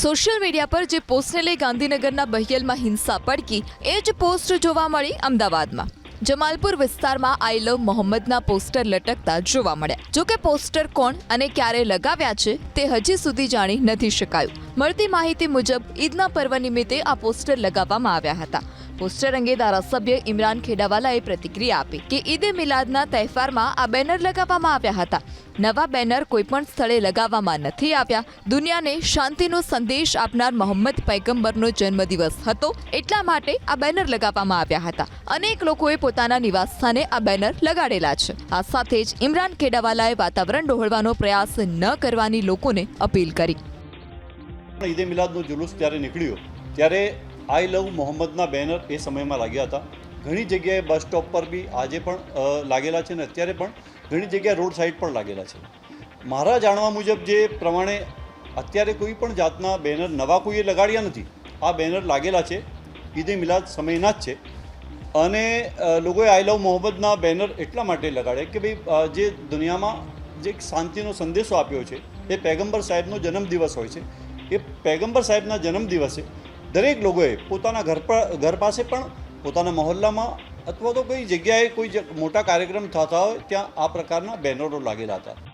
Social media પર જે પોસ્ટને લઈ ગાંધીનગરના બહિયલમાં હિંસા પડકી, એ જ પોસ્ટ જોવા મળી અમદાવાદમાં. જમાલપુર વિસ્તારમાં આઈ લવ મોહમ્મદના પોસ્ટર લટકતા જોવા મળ્યા. જો કે પોસ્ટર કોણ અને ક્યારે લગાવ્યા છે, તે હજી સુધી જાણી નથી શકાયું. મળતી માહિતી મુજબ, ઈદના પર્વ નિમિત્તે આ પોસ્ટર લગાવવામાં આવ્યા હતા. પોસ્ટર અંગે ધારાસભ્ય ઇમરાન ખેડાવાલાએ પ્રતિક્રિયા આપી કે ઈદે મિલાદના તહેવારમાં આ બેનર લગાવવામાં આવ્યા હતા. નવા બેનર કોઈપણ સ્થળે લગાવવામાં નથી આવ્યા. દુનિયાને શાંતિનો સંદેશ આપનાર મોહમ્મદ પૈગંબરનો જન્મદિવસ હતો. એટલા માટે આ બેનર લગાવવામાં આવ્યા હતા. અનેક લોકોએ પોતાના નિવાસસ્થાને આ બેનર લગાડેલા છે. આ સાથે જ ઇમરાન ખેડાવાલાએ વાતાવરણ ડહોળવાનો પ્રયાસ ન કરવાની લોકોને અપીલ કરી. ઈદે મિલાદનો જુલુસ ત્યારે નીકળ્યો, ત્યારે આઈ લવ મોહમ્મદના બેનર એ સમયમાં લાગ્યા હતા. ઘણી જગ્યાએ બસ સ્ટોપ પર બી આજે પણ લાગેલા છે ને અત્યારે પણ ઘણી જગ્યાએ રોડ સાઈડ પણ લાગેલા છે. મારા જાણવા મુજબ જે પ્રમાણે અત્યારે કોઈ પણ જાતના બેનર નવા કોઈએ લગાડ્યા નથી, આ બેનર લાગેલા છે. ઈદે મિલાદ સમયના જ છે. અને લોકોએ આઈ લવ મોહમ્મદના બેનર એટલા માટે લગાડ્યા કે ભાઈ જે દુનિયામાં જે શાંતિનો સંદેશો આપ્યો છે, એ પેગમ્બર સાહેબનો જન્મદિવસ હોય છે. એ પેગમ્બર સાહેબના જન્મદિવસે દરેક લોકોએ પોતાના ઘર પર ઘર પાસે પણ પોતાના મહોલ્લામાં અથવા તો કોઈ જગ્યાએ કોઈ મોટા કાર્યક્રમ થતા હોય ત્યાં આ પ્રકારના બેનરો લાગેલા હતા.